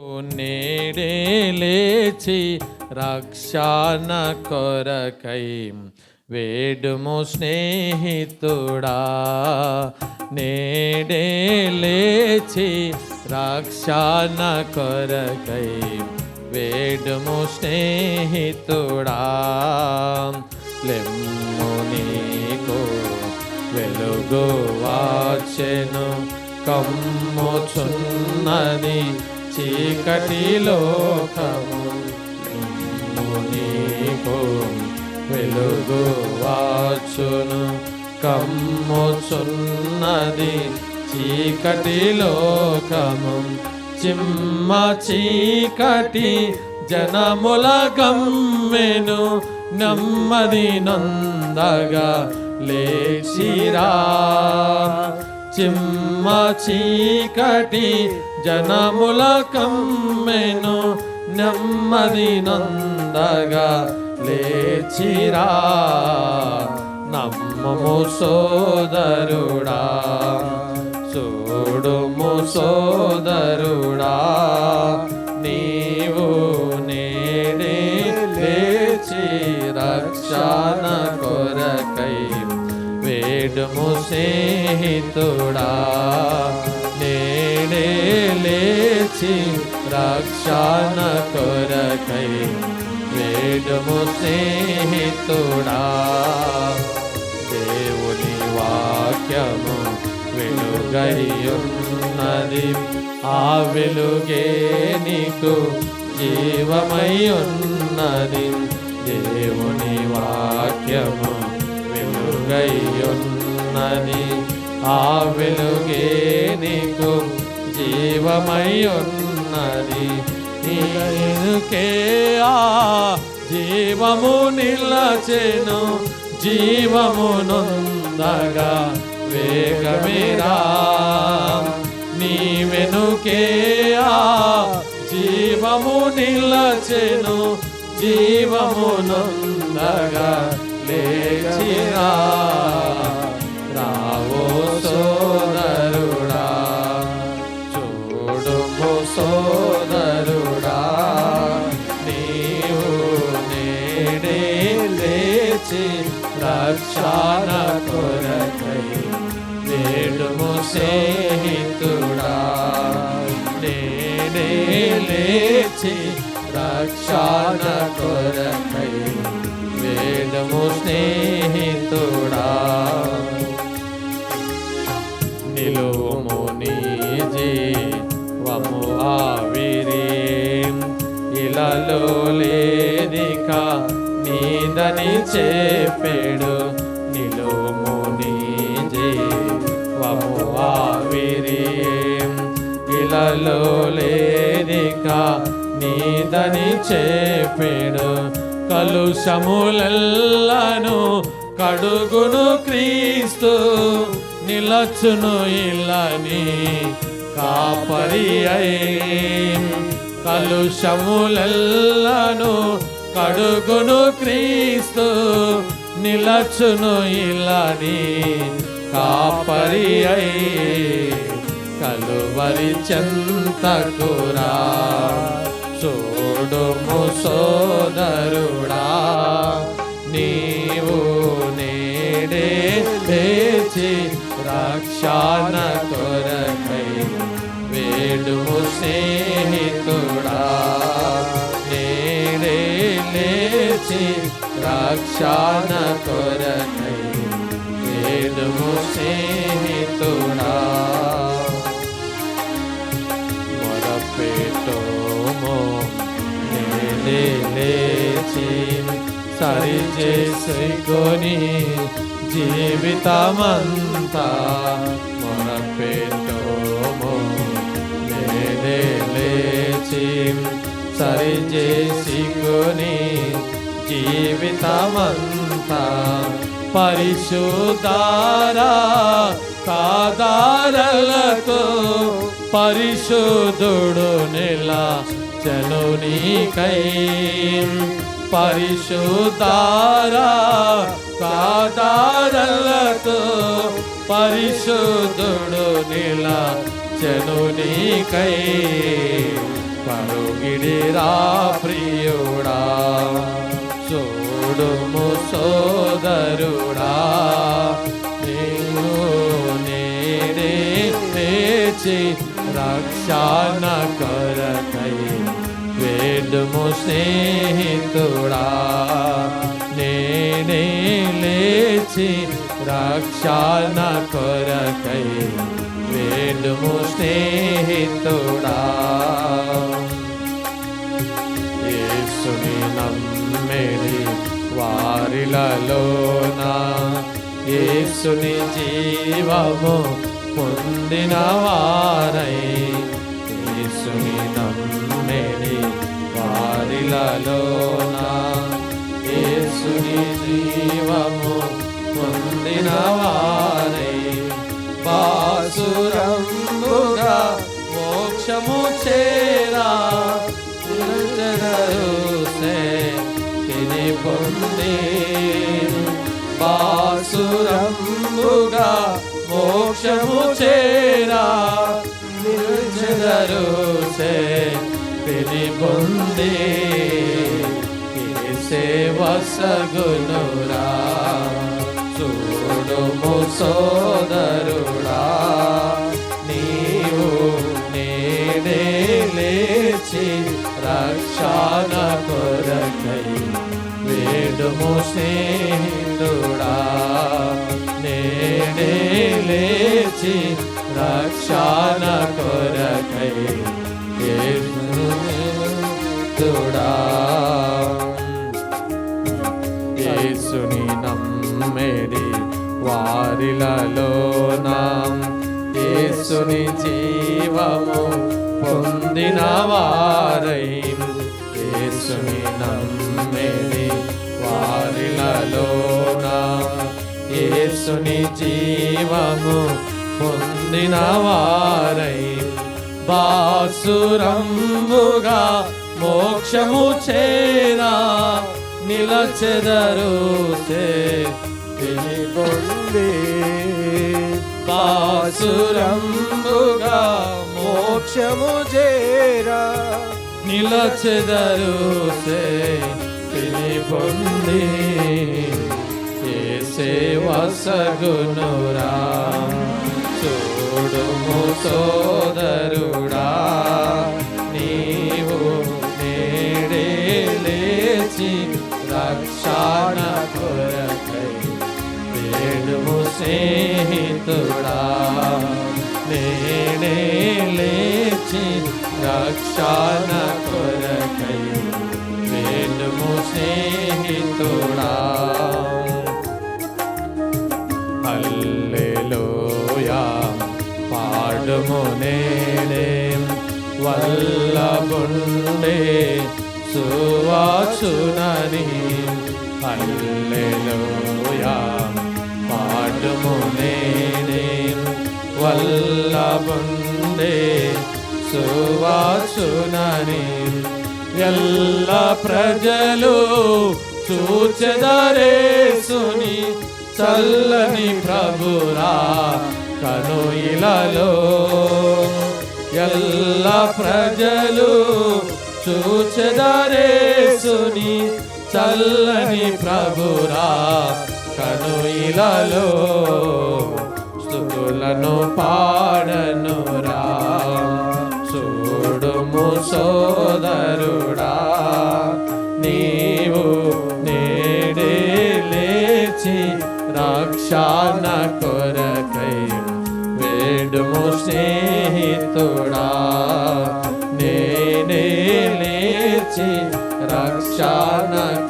నేడే లేచి రక్షణ కొరకై వేడుము స్నేహితుడా. నేడే లేచి రక్షణ కొరకై వేడుము స్నేహితుడా. లెమ్ము నీకు వెలుగు వాచెను కమ్ముచున్నది. చీకటి లోకము నీకు వెలుగు వాచును కమ్ముచున్నది చీకటి లోకము చిమ్మ చీకటి జనముల గమ్మెను నెమ్మది నందగా లేచిరా. చిమ్మ చీకటి జనముల కమ్మెను నెమ్మది నందగా లేచిరా. నమ్మము సోదరుడా చూడుము సోదరుడా. వేడుము స్నేహితుడా నేడే లేచి రక్షణ కొరకై వేడుము స్నేహితుడా. దేవుని వాక్యము వెలుగయ్యున్నది ఆ వెలుగే నీకు జీవమై ఉన్నది. దేవుని వాక్యము వెలుగయ్యున్నది ఉన్నది ఆ వెలుగే నీకు జీవమై ఉన్నది. నీకే ఆ జీవము నిలచెను జీవము నొందగా వేగమేరా నీ వెనుకే ఆ జీవము నిలచెను జీవము నొందగా లేచిరా వేడుము స్నేహితుడా నేడే లేచి రక్షణ కొరకై వేడుము స్నేహితుడా నిలువుము నీ జీవము ఆవిరి ఇలలో లేదిక నీదని చెప్పాడు నిలువుము నీ ఇలలో లేదిక నీదని చెప్పాడు కలుషములెల్లను కడుగును క్రీస్తు. నిలచును ఇల్లని కాపరి కలుషములెల్లను కడుగును క్రీస్తు. నిలచును ఇల్లని కాపరి అయి కలువరి చెంతకురా. చూడుము సోదరుడా నీవు నేడే లేచి రక్షణ కొరకై వేడుము స్నేహితుడా. నేడే లేచి రక్షణ కొరకై వేడుము స్నేహితుడా? మొరపెట్టోమో లేచి సరి చేసుకొని జీవితమంతా మొరపెట్టోమో లేచి సరి చేసుకొని జీవితమంతా పరిశుద్ధారా కాదారలతో పరిశుద్ధుడు నెల చనునికై పరిశుద్ధారా కాదారలతో పరిశుద్ధుడు నెల చనునికై పరుగిడి రాప స్నేహితుడా నేనే లేచి రక్షణ కొరకై వేడుము స్నేహితుడా యేసుని నమ్మెడి వారిలలోన యేసుని జీవము పొందిన వారై యేసుని నమ్మెడి వారిలలోన యేసుని జీవము పొందిన వారై బాసురంబుగా మోక్షము చేరా. నిరచరసే తిని పొంది బాసురంబుగా మోక్షము చేరా. తిని పొంది సేవసగునురా చూడుము సోదరుడా. నీవు నేడే లేచి రక్షణ కొరకై వేడుము స్నేహితుడా. నేడే లేచి రక్షణ కొరకై వారిలలోన యేసుని జీవము పొందిన వారై యేసుని నమ్మేది వారిలలోన యేసుని జీవము పొందిన వారై బాసురంబుగా మోక్షము చేరా నిలచెదరు చే తినిగొంది బాసురంబుగా మోక్షము చేరా. నిలచెదరు తిని పొంది ఏ సేవ సగునురా. చూడుము సో రక్షణ కొరకై వేడుము స్నేహితుడా హల్లెలూయా పాడుము నేడే వల్లబుండే సువాచునని హల్లెలూయా పాడుము నేడే వల్లబుండే సువాసునని ఎల్ల ప్రజలు చూచెదరేసుని చల్లని ప్రభురా కను ఇలలో ఎల్ల ప్రజలు చూచెదరేసుని చల్లని ప్రభురా కను స్థుతులను పాడను రక్షణ కొరకై వేడుము స్నేహితుడా నేనే లేచి రక్షణ కొరకై